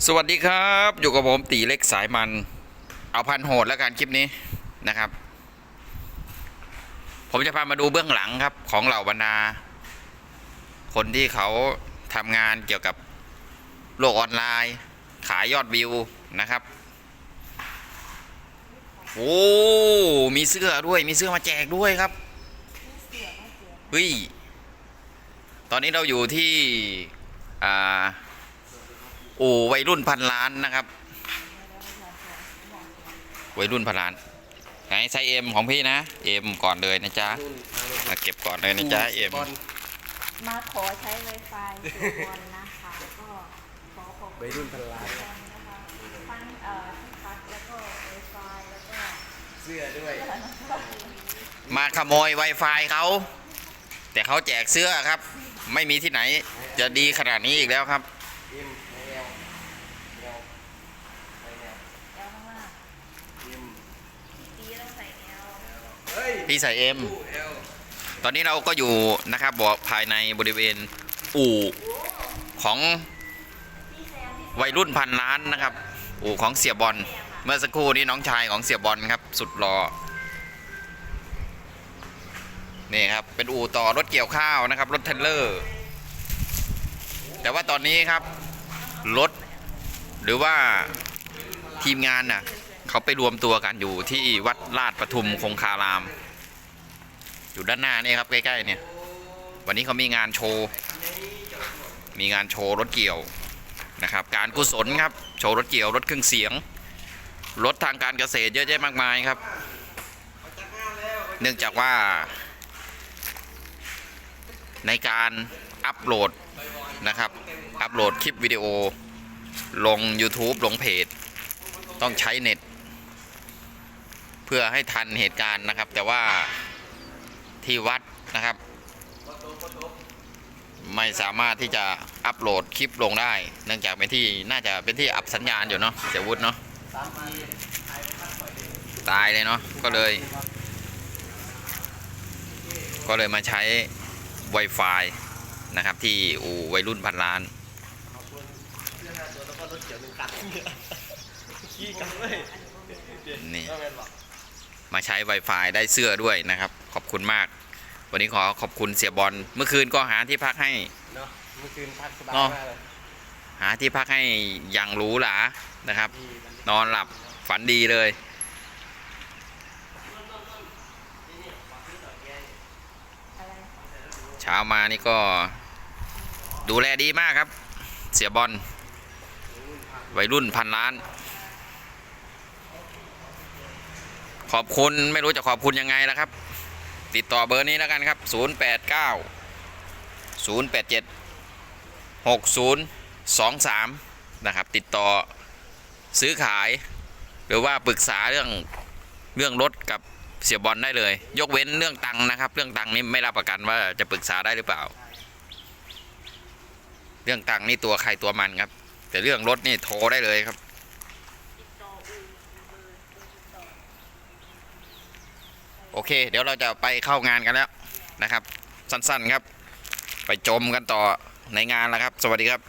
สวัสดีครับ อยู่กับผมตีเล็กสายมัน เอาพันโหดแล้วกันคลิปนี้นะครับ ผมจะพามาดูเบื้องหลังครับ ของเหล่าบรรดา คนที่เขาทำงานเกี่ยวกับโลกออนไลน์ ขายยอดวิวนะครับโอ้มีเสื้อด้วยมีเสื้อมาแจกด้วยครับเฮ้ยตอนนี้เราอยู่ที่อ่า อ้วัยรุ่นพันล้านนะครับ วัยรุ่นพันล้าน ไหนใช้เอ็มของพี่นะ เอ็มก่อนเลยนะจ๊ะอะเก็บก่อนเลยนะจ๊ะเอ็ม มาขอใช้ Wi-Fi สุวรรณนะคะก็ขอขอบคุณวัยรุ่นพันล้าน นะคะทั้งเอ่อที่พักแล้วก็ Wi-Fi แล้วก็เสื้อด้วยมาขโมย Wi-Fi เขา แต่เขาแจกเสื้อครับ ไม่มีที่ไหน จะดีขนาดนี้อีกแล้วครับ เอ็มเอลเอลไปแนว แอลข้างล่าง เอ็ม ตีต้องใส่แอล เฮ้ย พี่ใส่เอ็ม ตอนนี้เราก็อยู่นะครับบอกภายในบริเวณอู่ของวัยรุ่นพันล้านนะครับ อู่ของเสียบอล เมื่อสักครู่นี้น้องชายของเสียบอลครับ สุดรอนี่ครับ เป็นอู่ต่อรถเกี่ยวข้าวนะครับ รถเทรลเลอร์ แต่ว่าตอนนี้ครับ รถหรือว่าทีมงานน่ะเขาไปรวมตัวกันอยู่ที่วัดลาดปทุมคงคาราม อยู่ด้านหน้านี่ครับใกล้ๆเนี่ย วันนี้เขามีงานโชว์ มีงานโชว์รถเกี่ยวนะครับ การกุศลครับ โชว์รถเกี่ยวรถเครื่องเสียง รถทางการเกษตรเยอะแยะมากมายครับ เนื่องจากว่า ในการอัปโหลดนะครับ อัปโหลดคลิปวิดีโอ ลง YouTube ลงเพจ ต้องใช้เน็ต เพื่อให้ทันเหตุการณ์นะครับ แต่ว่า ที่วัดนะครับ ไม่สามารถที่จะอัปโหลดคลิปลงได้ เนื่องจากเป็นที่น่าจะเป็นที่อับสัญญาณอยู่เนาะเสียวุฒิเนาะตายเลยเนาะก็เลย ก็เลยมาใช้ Wi-Fi นะครับ ที่อู่วัยรุ่นพันล้านเสื้อห้าตัวแล้วก็รถเขียวหนึ่ มาใช้ Wi-Fi ได้เสื้อด้วยนะครับ ขอบคุณมาก วันนี้ขอขอบคุณเสียบอลเมื่อคืนก็หาที่พักให้เนาะเมื่อคืนพักสบายเนาะมากเลยหาที่พักให้อย่างหรูหรานะครับมีมันนอนหลับฝันดีเลยอะไรเช้ามานี่ก็ดูแลดีมากครับ เสียบอลวัยรุ่นพันล้าน ขอบคุณไม่รู้จะขอบคุณยังไงแล้วครับ ติดต่อเบอร์นี้แล้วกันครับ 089 087 6023 นะครับ ติดต่อซื้อขาย หรือว่าปรึกษาเรื่องเรื่องรถกับเสียบอลได้เลย ยกเว้นเรื่องตังค์นะครับ เรื่องตังค์นี่ไม่รับประกันว่าจะปรึกษาได้หรือเปล่า เรื่องตังค์นี่ตัวใครตัวมันครับ แต่เรื่องรถนี่โทรได้เลยครับ ติดต่ออูเบอร์เบอร์ติดต่อ โอเค เดี๋ยวเราจะไปเข้างานกันแล้วนะครับ สั้นๆครับ ไปจมกันต่อในงานแล้วครับ สวัสดีครับ